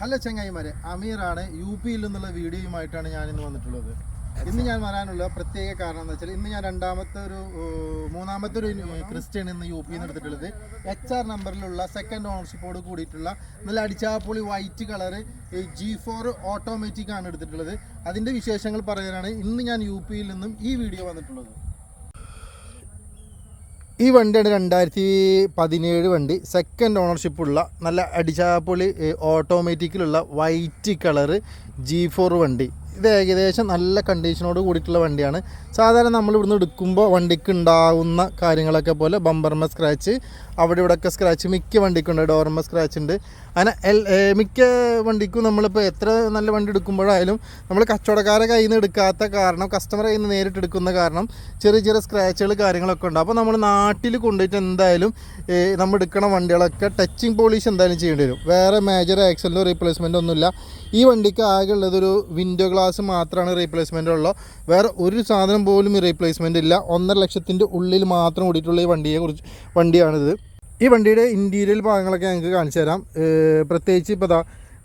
Hello ചങ്ങായിമാരെ അമീറാണ് U പിയിൽ നിന്നുള്ള വീഡിയോയുമായിട്ടാണ് ഞാൻ ഇന്ന് വന്നിട്ടുള്ളത്. ഇന്ന് ഞാൻ വരാനുള്ള പ്രത്യേക കാരണം എന്ന് വെച്ചാൽ ഇന്ന് ഞാൻ രണ്ടാമത്തെ ഒരു മൂന്നാമത്തെ ഒരു ക്രിസ്ത്യൻ ഇന്ന് യു പിന്ന് എടുത്തിട്ടുള്ളത്. എച്ച് ആർ നമ്പറിലുള്ള സെക്കൻഡ് ഓണർഷിപ്പോട് കൂടിയിട്ടുള്ള നല്ല അടിച്ചാപ്പൊളി white colour G four automatic ആണ് എടുത്തിട്ടുള്ളത്. അതിന്റെ വിശേഷങ്ങൾ പറയാനാണ് ഇന്ന് ഞാൻ യു പിയിൽ നിന്നും ഈ വീഡിയോ വന്നിട്ടുള്ളത്. ഈ വണ്ടിയാണ് രണ്ടായിരത്തി പതിനേഴ് വണ്ടി സെക്കൻഡ് ഓണർഷിപ്പുള്ള നല്ല അടിച്ചാപ്പൊളി ഓട്ടോമാറ്റിക്കിലുള്ള വൈറ്റ് കളറ് ജി ഫോർ വണ്ടി. ഇത് ഏകദേശം നല്ല കണ്ടീഷനോട് കൂടിയിട്ടുള്ള വണ്ടിയാണ്. സാധാരണ നമ്മൾ ഇവിടുന്ന് എടുക്കുമ്പോൾ വണ്ടിക്ക് ഉണ്ടാകുന്ന കാര്യങ്ങളൊക്കെ പോലെ ബമ്പർമ സ്ക്രാച്ച് അവിടെ ഇവിടെയൊക്കെ സ്ക്രാച്ച് മിക്ക വണ്ടിക്കുണ്ട് ഡോർമ സ്ക്രാച്ച് ഉണ്ട്. അങ്ങനെ എൽ മിക്ക വണ്ടിക്കും നമ്മളിപ്പോൾ എത്ര നല്ല വണ്ടി എടുക്കുമ്പോഴായാലും നമ്മൾ കച്ചവടക്കാരെ കയ്യിൽ നിന്ന് എടുക്കാത്ത കാരണം കസ്റ്റമർ കയ്യിൽ നിന്ന് നേരിട്ട് എടുക്കുന്ന കാരണം ചെറിയ ചെറിയ സ്ക്രാച്ചുകൾ കാര്യങ്ങളൊക്കെ ഉണ്ട്. അപ്പോൾ നമ്മൾ നാട്ടിൽ കൊണ്ടുപോയിട്ട് എന്തായാലും നമ്മൾ എടുക്കണ വണ്ടികളൊക്കെ ടച്ചിങ് പോളിഷ് എന്തായാലും ചെയ്യേണ്ടി വരും. വേറെ മേജർ ആക്സലിനോ റീപ്ലേസ്മെന്റ് ഒന്നുമില്ല. ഈ വണ്ടിക്ക് ആകെ ഉള്ളതൊരു വിൻഡോ ഗ്ലാസ് മാത്രമാണ് റീപ്ലേസ്മെന്റ് ഉള്ളൂ? വേറെ ഒരു സാധനം പോലും റീപ്ലേസ്മെന്റ് ഇല്ല. ഒന്നര ലക്ഷത്തിന്റെ ഉള്ളിൽ മാത്രം ഓടിയിട്ടുള്ള ഈ വണ്ടിയെ കുറിച്ച് വണ്ടിയാണിത്. ഈ വണ്ടിയുടെ ഇന്റീരിയൽ ഭാഗങ്ങളൊക്കെ ഞങ്ങൾക്ക് കാണിച്ചു തരാം. പ്രത്യേകിച്ച് ഇപ്പോൾ ദാ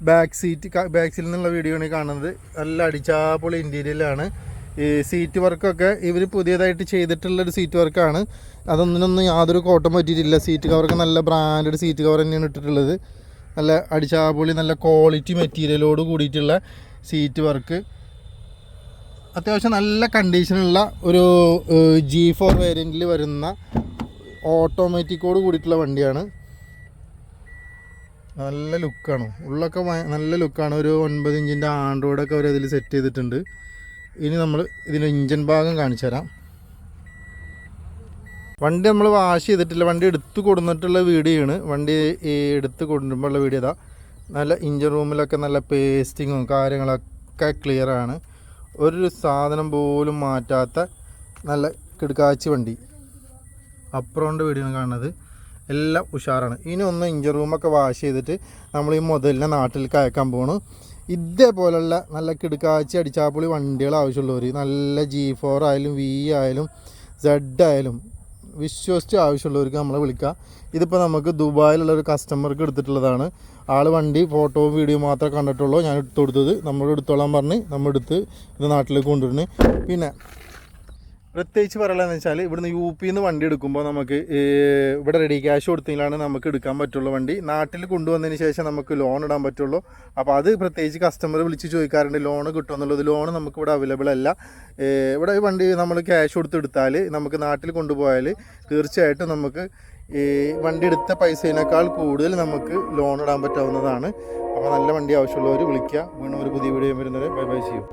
ബാക്ക് സീറ്റ് ബാക്ക് സീറ്റിൽ നിന്നുള്ള വീഡിയോ ആണ് കാണുന്നത്. നല്ല അടിച്ചാപ്പൊളി ഇന്റീരിയലാണ് ഈ സീറ്റ് വർക്കൊക്കെ ഇവർ പുതിയതായിട്ട് ചെയ്തിട്ടുള്ളൊരു സീറ്റ് വർക്കാണ് അതൊന്നിനൊന്നും യാതൊരു കോട്ടം പറ്റിയിട്ടില്ല. സീറ്റ് കവറൊക്കെ നല്ല ബ്രാൻഡഡ് സീറ്റ് കവർ തന്നെയാണ് ഇട്ടിട്ടുള്ളത്. നല്ല അടിച്ചാപൊളി നല്ല ക്വാളിറ്റി മെറ്റീരിയലോട് കൂടിയിട്ടുള്ള സീറ്റ് വർക്ക് അത്യാവശ്യം നല്ല കണ്ടീഷനുള്ള ഒരു ജി ഫോർ വേരിയന്റിൽ വരുന്ന ഓട്ടോമാറ്റിക്കോട് കൂടിയിട്ടുള്ള വണ്ടിയാണ്. നല്ല ലുക്കാണ് ഉള്ളൊക്കെ നല്ല ലുക്കാണ് ഒരു ഒൻപത് ഇഞ്ചിന്റെ ആൻഡ്രോയിഡൊക്കെ അവർ അതിൽ സെറ്റ് ചെയ്തിട്ടുണ്ട്. ഇനി നമ്മൾ ഇതിന്റെ ഇഞ്ചൻ ഭാഗം കാണിച്ചു തരാം. വണ്ടി നമ്മൾ വാഷ് ചെയ്തിട്ടില്ല. വണ്ടി എടുത്തു കൊടുന്നിട്ടുള്ള വീഡിയോ ആണ്. വണ്ടി എടുത്ത് കൊടുമ്പോഴുള്ള വീഡിയോ ഇതാ. നല്ല ഇഞ്ചർ റൂമിലൊക്കെ നല്ല പേസ്റ്റിങ്ങും കാര്യങ്ങളൊക്കെ ക്ലിയറാണ് ഒരു സാധനം പോലും മാറ്റാത്ത നല്ല കിടക്കാച്ചി വണ്ടി. അപ്പുറോണ്ട് വീഡിയോ ആണ് കാണുന്നത്. എല്ലാം ഉഷാറാണ്. ഇനി ഒന്ന് ഇഞ്ചർ റൂമൊക്കെ വാഷ് ചെയ്തിട്ട് നമ്മൾ ഈ മുതലിനെ നാട്ടിലേക്ക് അയക്കാൻ പോകണു ഇതേപോലുള്ള നല്ല കിടുക്കാച്ചി അടിച്ചാപ്പുളി വണ്ടികൾ ആവശ്യമുള്ളവർ നല്ല ജി ഫോർ ആയാലും വി ആയാലും സെഡ് ആയാലും വിശ്വസിച്ച് ആവശ്യമുള്ളവർക്ക് നമ്മളെ വിളിക്കാം ഇതിപ്പോൾ നമുക്ക് ദുബായിലുള്ള ഒരു കസ്റ്റമർക്ക് എടുത്തിട്ടുള്ളതാണ്. ആൾ വണ്ടി ഫോട്ടോ വീഡിയോ മാത്രമേ കണ്ടിട്ടുള്ളൂ. ഞാൻ എടുത്തു കൊടുത്തത്. നമ്മളോട് എടുത്തോളാൻ പറഞ്ഞ് നമ്മൾ എടുത്ത് ഇത് നാട്ടിലേക്ക് കൊണ്ടുവരുന്നത് പിന്നെ പ്രത്യേകിച്ച് പറയുകയെന്ന് വെച്ചാൽ ഇവിടുന്ന് യു പിയിൽ നിന്ന് വണ്ടി എടുക്കുമ്പോൾ നമുക്ക് ഇവിടെ റെഡി ക്യാഷ് കൊടുത്തെങ്കിലാണ് നമുക്ക് എടുക്കാൻ പറ്റുള്ളൂ വണ്ടി. നാട്ടിൽ കൊണ്ടുവന്നതിന് ശേഷം നമുക്ക് ലോൺ ഇടാൻ പറ്റുള്ളൂ. അപ്പോൾ അത് പ്രത്യേകിച്ച് കസ്റ്റമർ വിളിച്ച് ചോദിക്കാറുണ്ട് ലോൺ കിട്ടുമെന്നുള്ളത് ലോൺ നമുക്ക് ഇവിടെ അവൈലബിൾ അല്ല. ഇവിടെ വണ്ടി നമ്മൾ ക്യാഷ് കൊടുത്തെടുത്താൽ നമുക്ക് നാട്ടിൽ കൊണ്ടുപോയാൽ തീർച്ചയായിട്ടും നമുക്ക് ഈ വണ്ടി എടുത്ത പൈസേനേക്കാൾ കൂടുതൽ നമുക്ക് ലോൺ ഇടാൻ പറ്റാവുന്നതാണ്. അപ്പോൾ നല്ല വണ്ടി ആവശ്യമുള്ളവർ വിളിക്കുക. വീണ്ടും ഒരു പുതിയ വീഡിയോ വരുന്നവരെ ബൈ ബൈ ചെയ്യും.